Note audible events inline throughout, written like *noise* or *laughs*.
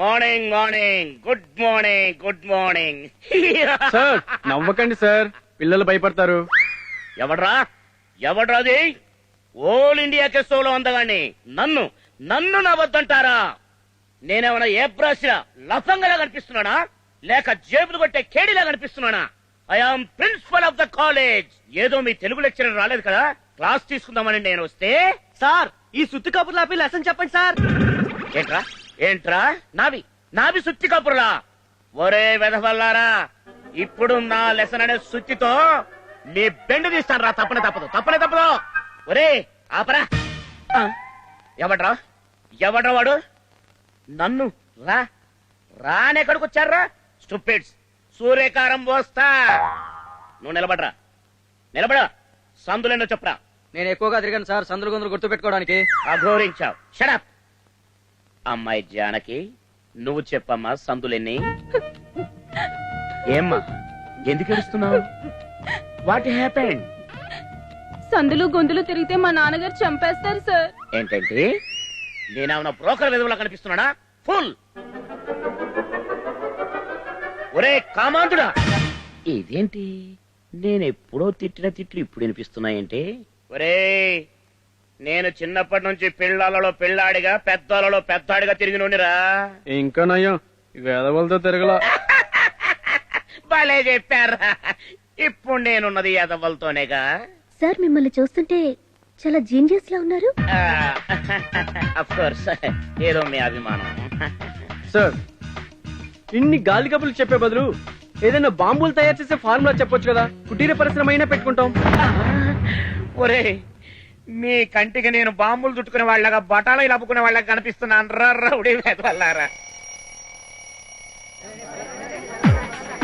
Morning morning good morning good morning sir నవ్వకండి sir పిల్లలు భయపడతారు. ఎవడ్రా? ఎవడ్రాది ఓల్ ఇండియా కెస్టోలో అందగాని నన్ను నన్ను నవ్వద్దంటారా? నేనేమన్నా ఏ బ్రష్ లఫంగలా కనిపిస్తున్నానా? లేక జేబులు కొట్టే కేడిలా కనిపిస్తున్నానా? I am principal of the college ఏదో మీ తెలుగు లెక్చరర్ రాలేదు కదా? క్లాస్ తీసుకుందామని నేను వస్తే సార్ ఈ సుత్తి కబుర్లు ఆపి లెసన్ చెప్పండి సార్. ఏంట్రా? ఏంట్రా? నావి. నావి సుత్తి కపురులా? ఒరే వెధవల్లారా ఇప్పుడు నా లెసన్ అనే సుత్తితో నీ బెండు తీస్తాను రా తప్పనే తప్పదు తప్పనే తప్పదు. ఒరే ఆపరా. ఎవడ్రా? ఎవడ్రా వాడు? నన్ను. రా. రానెక్కడికి వచ్చారా స్టూపిడ్స్. సూర్యకారం పోస్తా. నువ్వు నిలబడరా. నిలబడ. సందులేనో చెప్పరా నేను ఎక్కువగా తిరిగాను సార్ సందులు గొంతులు గుర్తు పెట్టుకోవడానికి. అఘోరించావు. షడప్ అమ్మాయి జానకి నువ్వు చెప్పమ్మా సందులెన్ని. ఏమ్మా ఎందుకు ఏడుస్తున్నావు? వాట్ హ్యాపెండ్ సందులు గొంతులు తిరిగితే మా నాన్నగారు చంపేస్తారు సార్. ఏంటంటే నేనేమన్నా బ్రోకర్ విధవులా కనిపిస్తున్నానా ఫుల్ ఒరే కామాంతుడా ఇదేంటి? నేను ఎప్పుడో తిట్టిన తిట్లు ఇప్పుడు వినిపిస్తున్నాయంటే? ఒరే నేను చిన్నప్పటి నుంచి పిల్లలలో పిల్లాడిగా పెద్దలలో పెద్దాడిగా తిరిగి నుండిరా ఇంకా నయ్యం వేదవలతో తిరగల. *laughs* భలే చెప్పారా. ఇప్పుడు నేనున్నది ఎదవలతోనేగా సార్ మిమ్మల్ని చూస్తుంటే చాలా జీనియస్ లా ఉన్నారు. కోర్స్ *laughs* ఏదో మీ అభిమానం. సార్ ఇన్ని గాలి కబుర్లు చెప్పే బదులు ఏదైనా బాంబులు తయారు చేసే ఫార్ములా చెప్పొచ్చు కదా? కుటీర పరిశ్రమ అయినా పెట్టుకుంటాం. ఒరే మీ కంటికి నేను బాంబులు చుట్టుకునే వాళ్ళగా బటాలు లప్పుకునే వాళ్ళగా కనిపిస్తున్నాను. రా రౌడీ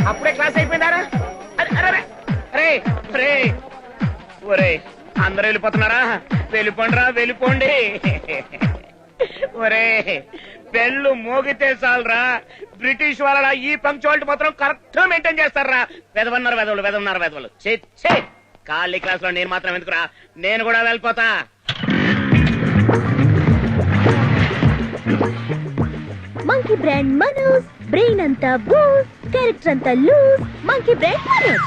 అప్పుడే క్లాస్ అయిపోయిందారా? అరే, ఒరే అందరూ వెళ్ళిపోతున్నారా? వెళ్ళిపోండిరా వెళ్ళిపోండి. ఒరే పెళ్ళు మోగితే చాలరా. బ్రిటిష్ వాళ్ళ ఈ పంక్చువాలిటీ మాత్రం కరెక్ట్ మెయింటైన్ చేస్తారా. వెదవన్నారు వెదవలు వెదవన్నారు వెదవలు. చే ఖాళీ క్లాస్లో నేను మాత్రం ఎందుకురా? నేను కూడా వెళ్ళిపోతా. మంకీ బ్రాండ్ మనోజ్ బ్రెయిన్ అంతా బూస్ క్యారెక్టర్ అంతా loose monkey brand Manoj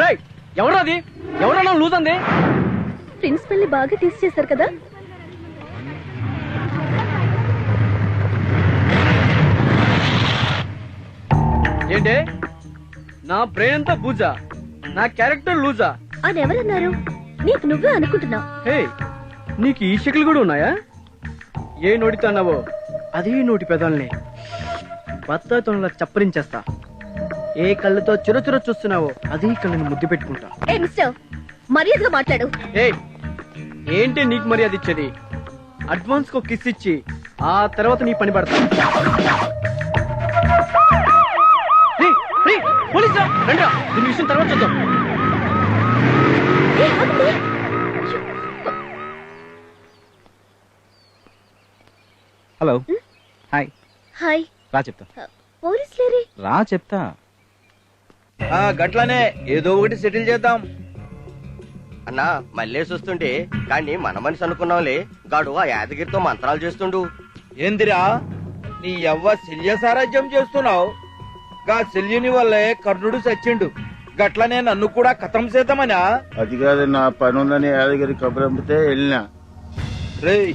right ఎవరది ఎవరన్నా లూజ్ అంది? ప్రిన్సిపల్ని బాగా టీస్ చేశారు కదా. ఏంటే? నా బ్రెయిన్ అంతా బూజా? నా క్యారెక్టర్ లూజా? అని ఎవరన్నారు? నీకు నువ్వే అనుకుంటున్నావు. హే నీకు ఈ షకిల్ కూడా ఉన్నాయా? ఏ నోటితో అన్నావో అదే నోటి పెదాల్ని. బత్తాతోనలా చప్పరించేస్తా. ఏ కళ్ళతో చురచుర చూస్తున్నావో అదే కళ్ళని ముద్దు పెట్టుకుంటా. ఏ మిస్టర్ మర్యాదగా మాట్లాడు. ఏ ఏంటి నీకు మర్యాద ఇచ్చేది? అడ్వాన్స్ కో కిస్ ఇచ్చి ఆ తర్వాత నీ పని పడతా. దీని విషయం తర్వాత చూద్దాం. హలో. హాయ్. హాయ్. రా చెప్తా. పోలీస్ లేరే. రా చెప్తా. ఆ గట్లనే ఏదో ఒకటి సెటిల్ చేద్దాం. అన్నా మళ్ళీ చూస్తుంటే కానీ మన మనిషి అనుకున్నాంలే గాడు ఆ యాదగిరితో మంత్రాలు చేస్తుండు. ఏందిరా? నీ యవ్వ శల్య సారాజ్యం చేస్తున్నావు. గా శల్యుని వల్లే కర్ణుడు చచ్చిండు. గట్లనే నన్ను కూడా కథం చేద్దామనా? అది కాదు నా పని ఉందని యాదగిరి కబురంపితే వెళ్ళినా. రేయ్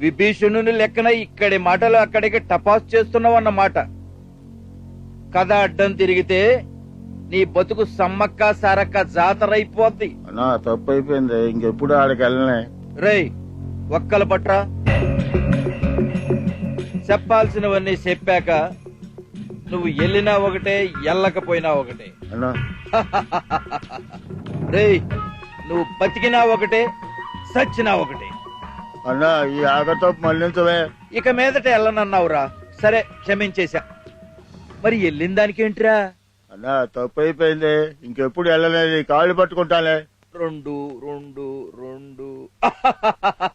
విభీషణుని లెక్కన ఇక్కడి మాటలు అక్కడికి టపాస్ చేస్తున్నావు అన్నమాట. కథ అడ్డం తిరిగితే నీ బతుకు సమ్మక్క సారక్క జాతరైపోద్ది. అన్నా తప్పు అయిపోయింది ఇంకెప్పుడు ఆడికి వెళ్ళనే. రేయ్ ఒక్కల పట్రా. చెప్పాల్సినవన్నీ చెప్పాక నువ్వు వెళ్ళినా ఒకటే ఎల్లకపోయినా ఒకటే. అన్నా. *laughs* రేయ్ నువ్వు బతికినా ఒకటే సచ్చినా ఒకటే. అన్నా ఈ ఆగతో మళ్ళించవే. ఇక మీదట వెళ్ళనన్నావురా సరే క్షమించేశా. మరి వెళ్ళిన దానికేంట్రా అన్నా తప్పు అయిపోయింది ఇంకెప్పుడు వెళ్ళలేదు కాళ్ళు పట్టుకుంటాలే. రెండు రెండు రెండు. *laughs*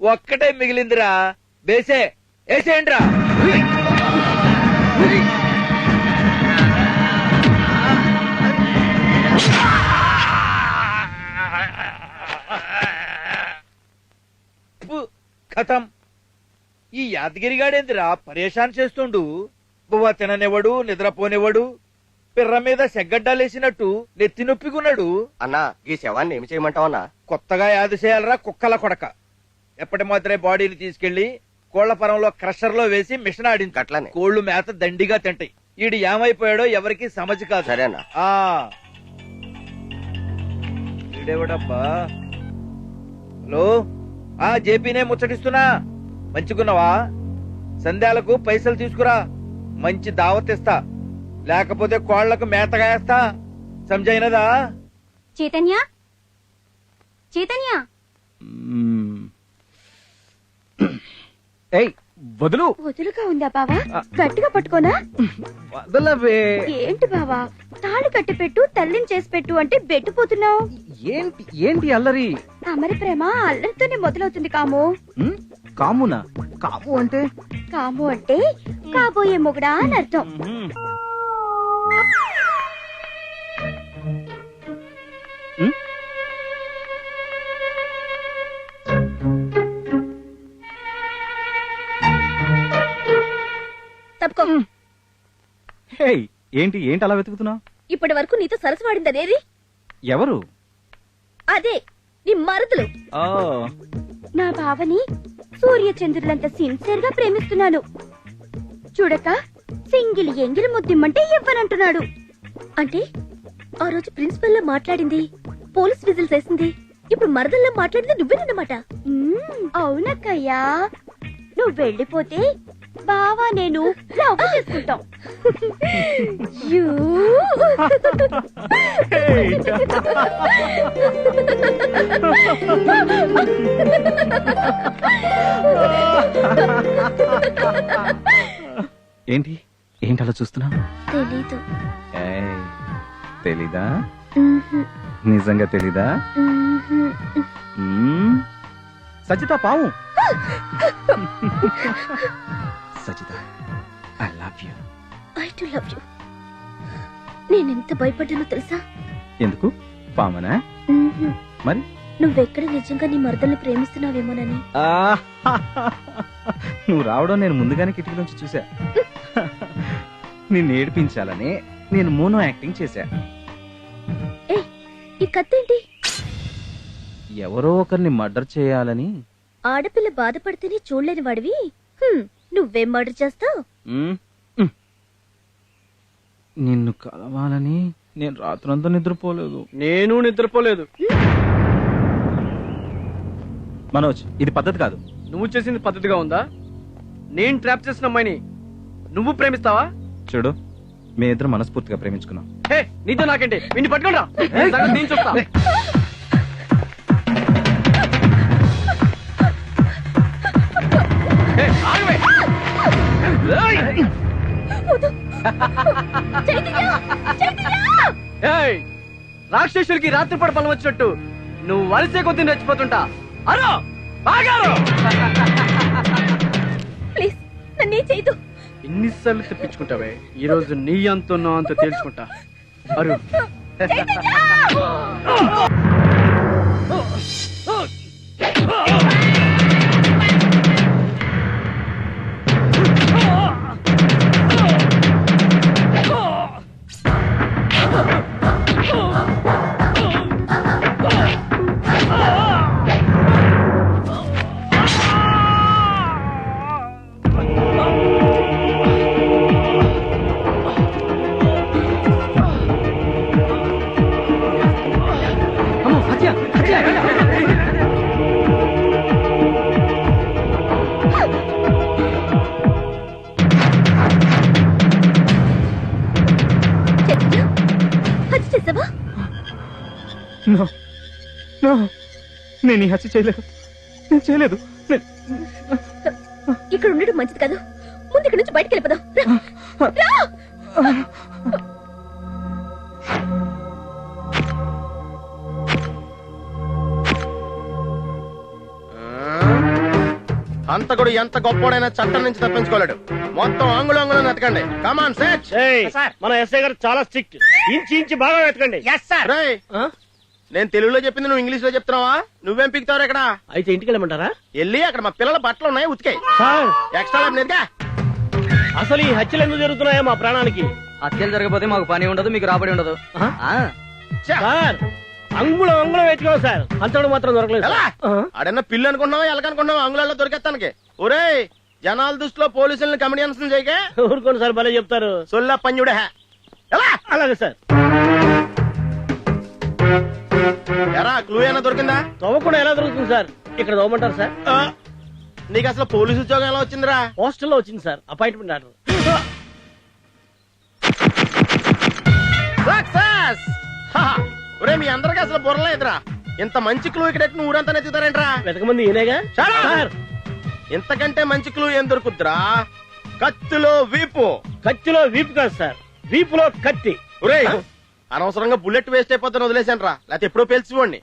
ఒక్కటే మిగిలిందిరా. బేసే వేసేయండిరా. కథం ఈ యాదగిరిగాడేందిరా పరేషాన్ చేస్తుండు. బువ్వ తిననివ్వడు నిద్రపోనివ్వడు. పిర్ర మీద సెగ్గడ్డాలేసినట్టు నెత్తి నొప్పికున్నాడు అన్నా ఈ శవాన్ని ఏమి చేయమంటావు అన్నా కొత్తగా యాది చేయాలరా కుక్కల కొడక. ఎప్పటి మాత్రమే బాడీని తీసుకెళ్ళి కోళ్ళ పొలంలో క్రషర్లో వేసి మిషన్ ఆడింది. గట్లనే. కోళ్ళు మేత దండిగా తింటాయి. ఈడు ఏమైపోయాడో ఎవరికి సమజ్ కాదు. సరే అన్నా. ఆ. ఈడెవడబ్బా? హలో? ఆ జేపీనే ముచ్చటిస్తున్నా. మంచిగున్నావా? సంధ్యాలకు పైసలు తీసుకురా. మంచి దావత్ ఇస్తా లేకపోతే కోళ్ళకు మేతగా వేస్తా సంజైనదా చైతన్య? చైతన్య. ఏయ్! వదులు. వదులుగా ఉందా బావా? గట్టిగా పట్టుకోనా? వదలవే. ఏంటి బావా? తాళి కట్టి పెట్టు తల్లిని చేసి పెట్టు అంటే బెట్టుపోతున్నావు. ఏంటి ఏంటి అల్లరి? అమరి ప్రేమ అల్లరితోనే మొదలవుతుంది కాము? కామునా? కాము అంటే? కాము అంటే కాబోయే మొగుడా అని అర్థం. హేయ్ ఏంటి ఏంటి అలా వెతుకుతున్నావు? ఇప్పటి వరకు నీతో సరసు వాడింది అదేది ఎవరు? అదే నీ మరదలు. ఓ నా బావని సూర్య చంద్రులంత సిన్సియర్గా ప్రేమిస్తున్నాను. చూడక సింగిల్ ఎంగిలి ముద్దిమ్మంటే ఇవ్వనంటున్నాడు. అంటే ఆ రోజు ప్రిన్సిపల్లో మాట్లాడింది పోలీస్ విజిల్స్ వేసింది. ఇప్పుడు మరదల్లో మాట్లాడింది నువ్వేనన్నమాట. మ్మ్, అవునక్కయ్యా. నువ్వు వెళ్ళిపోతే బావా నేను లవ్ చేసుకుంటాం. యూ. ఏంటి? ఏంటి అలా చూస్తున్నావు? తెలీదు. తెలీదా? నిజంగా తెలీదా? సజిత పావు. *laughs* Sajitha I love you I too love you నేనెంత భయపడ్డానో తెలుసా? ఎందుకు? పామనా. మరి? నువ్వెక్కడ నిజంగా నీ మరదల్ని ప్రేమిస్తున్నావేమోనని? నువ్వు రావడం నేను ముందుగానే కిటికీలోంచి చూసా నిన్ను ఏడిపించాలని నేను మోనో యాక్టింగ్ చేశా. ఏ ఈ కత్తేంటి? ఎవరో ఒకరిని మర్డర్ చేయాలని ఆడపిల్ల బాధపడితేనే చూడలేని వాడివి? నువ్వేం మర్డర్ చేస్తావు. నిన్ను కలవాలని నేను రాత్రంతా నిద్రపోలేదు. నేను నిద్రపోలేదు. మనోజ్ ఇది పద్ధతి కాదు. నువ్వు చేసింది పద్ధతిగా ఉందా? నేను ట్రాప్ చేసిన అమ్మాయిని నువ్వు ప్రేమిస్తావా? చూడు మీ ఇద్దరు మనస్ఫూర్తిగా ప్రేమించుకున్నాం. హే నీతో నాకేంటి? విన్ని పట్టుకోండి చూస్తా రాక్షసుడికి రాత్రిపూట బలం వచ్చినట్టు నువ్వు వలసే కొద్ది రెచ్చిపోతుంటా. అరో బాగారు! ప్లీజ్ నన్నే చేయదు ఎన్నిసార్లు తెప్పించుకుంటావే ఈ రోజు నీ అంత నా అంత తేల్చుకుంటా. అరు. *laughs* *laughs* *laughs* Oh! No. No. నేను ఈ హత్య చేయలేదు. నేను చేయలేదు. ఇక్కడ ఉండడం మంచిది కాదు. ముందు ఇక్కడ నుంచి బయటికి వెళ్ళిపోదాం. హంతకుడు ఎంత గొప్పోడైనా చట్టం నుంచి తప్పించుకోలేడు. మొత్తం అంగుళం అంగుళం వెతకండి. కమాన్ సెట్ మన ఎస్ఐ గారు చాలా స్ట్రిక్ట్. ఇంచి ఇంచి బాగా వెతకండి. రేయ్. నేను తెలుగులో చెప్పింది నువ్వు ఇంగ్లీష్లో చెప్తున్నావా? నువ్వేం పిక్తావు ఇక్కడ? అయితే ఇంటికి వెళ్ళమంటారా? వెళ్ళి అక్కడ మా పిల్లల బట్టలు ఉన్నాయి ఉతికాయి. సార్! ఎక్స్ట్రా ల్యాబ్ నేరుగా అసలు ఈ హత్యలు ఎందుకు జరుగుతున్నాయో మా ప్రాణానికి? హత్యలు జరగకపోతే మాకు పని ఉండదు మీకు రాబడి ఉండదు. ఆ? ఆ, సార్! అంగుళం అంగుళం వెతుకోవాలి సార్. అంతడు మాత్రం దొరకలేదు ఎలా? ఆ? ఆడన్నా పిల్లు అనుకున్నావా ఎలకనుకున్నావా అంగుళాల్లో దొరికేస్తానికి ఒరేయ్ జనాల దృష్టిలో పోలీసుల్ని కమిడియన్స్ చేయకే. ఊరుకోండి సార్ భలే చెప్తారు. సొల్ల పంజుడే ఎలా? అలాగే సార్. ఎరా క్లూ ఏమైనా దొరికిందా? తవ్వకుండా ఎలా దొరుకుతుంది సార్? ఇక్కడ తవ్వమంటారు సార్? ఆ, నీకు అసలు పోలీసు ఉద్యోగం ఎలా వచ్చిందిరా? హాస్టల్లో వచ్చింది సార్. అపాయింట్మెంట్ ఆర్డర్ సక్సెస్ ఒరే మీ అందరికి అసలు బుర్రలేదురా ఇంత మంచి క్లూ ఇక్కడ ఎట్టి ఊరంతా నెత్తుతారేంట్రా వెతకమంది ఈయనేగా? Shut up! సార్. ఇంతకంటే మంచి క్లూ ఏం దొరుకుద్దిరా? కత్తిలో వీపు. కత్తిలో వీపు కాదు సార్. వీపులో కత్తి. ఒరేయ్ అనవసరంగా బుల్లెట్ వేస్ట్ అయిపోతాను వదిలేశాను రా. లేకపోతే ఎప్పుడో పేల్చిపోండి.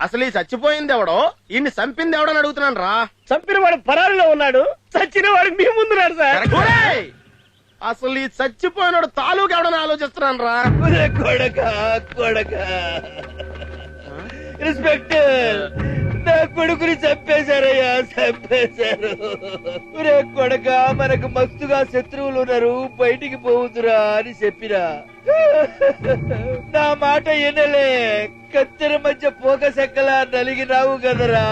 అసలు ఈ చచ్చిపోయింది ఎవడో ఈయన్ని చంపింది ఎవడని అడుగుతున్నాను రా. చంపిన వాడు పరారిలో ఉన్నాడు చచ్చిన వాడు మీ ముందున్నాడు సార్! అసలు ఈ చచ్చిపోయినాడు తాలూకు ఎవడని ఆలోచిస్తున్నాను రా. కొడక కొడక. ఇన్స్పెక్టర్ నా కొడుకుని చంపేశారయ్యా చంపేశారు. ఒరే కొడక మనకు మస్తుగా శత్రువులు ఉన్నారు బయటికి పోవుతురా అని చెప్పిరా నా మాట ఎనలే కత్తెర మధ్య పోక సెక్కలా నలిగినావు కదరా.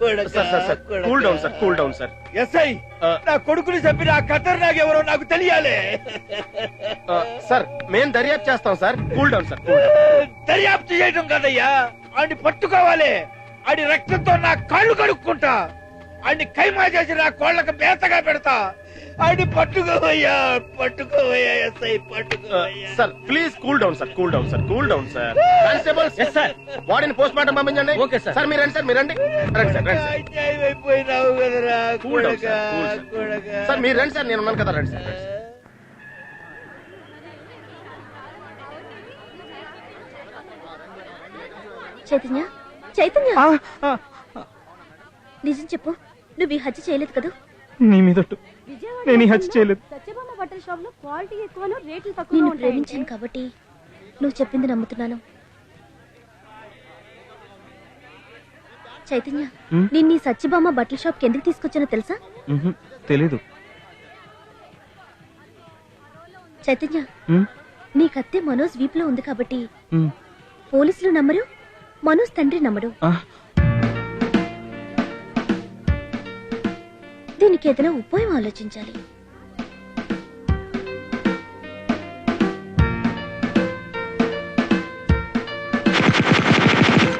కొడక sir sir sir cool down sir cool down sir. SI నా కొడుకుని చంపిన ఆ ఖతర్ నాకెవరో నాకు తెలియాలి. సార్ మేం దర్యాప్తు చేస్తాం సార్. కూల్ డౌన్ సార్ దర్యాప్తు చేయడం కాదయ్యా ఆడిని పట్టుకోవాలి. ఆడి రక్తంతో నా కాళ్ళు కడుక్కుంటా ఆడిని కైమా చేసి నా కోళ్ళకు బేతగా పెడతా ఆడిని పట్టుకోవయ్యా పట్టుకోవయ్యా SI పట్టుకోవయ్యా sir please cool down sir cool down sir cool down sir constable yes sir బాడీని పోస్ట్ మార్టం పంపించండి ఓకే, సార్. సార్ మీరు రండి సార్ మీరు రండి రండి సార్ రండి సార్ అయిపోయినావు కదరా కూల్ డౌన్ కొడకా, సార్ కూల్ సార్. కొడకా. సార్ మీరు రండి సార్ నేను ఉన్నాను కదా రండి సార్ రండి సార్. చైతన్య చైతన్య! నిజం చెప్పు నువ్వు ఈ హత్య చేయలేదు కదా? నీ మీదొట్టు. నేను ఈ హత్య చేయలేదు. సత్యభామ బట్టల షాప్లో క్వాలిటీ ఎక్కువను రేట్లు నిన్ను ప్రేమించాను కాబట్టి నువ్వు చెప్పింది నమ్ముతున్నాను. చైతన్య. నిన్ను సత్యభామ బట్టల షాప్ ఎందుకు తీసుకొచ్చానో తెలుసా? తెలీదు. చైతన్య నీ కత్తే మనోజ్ వీపులో ఉంది కాబట్టి పోలీసులు నమ్మరు మనోజ్ తండ్రి నమ్మడు. దీనికి ఏదైనా ఉపాయం ఆలోచించాలి.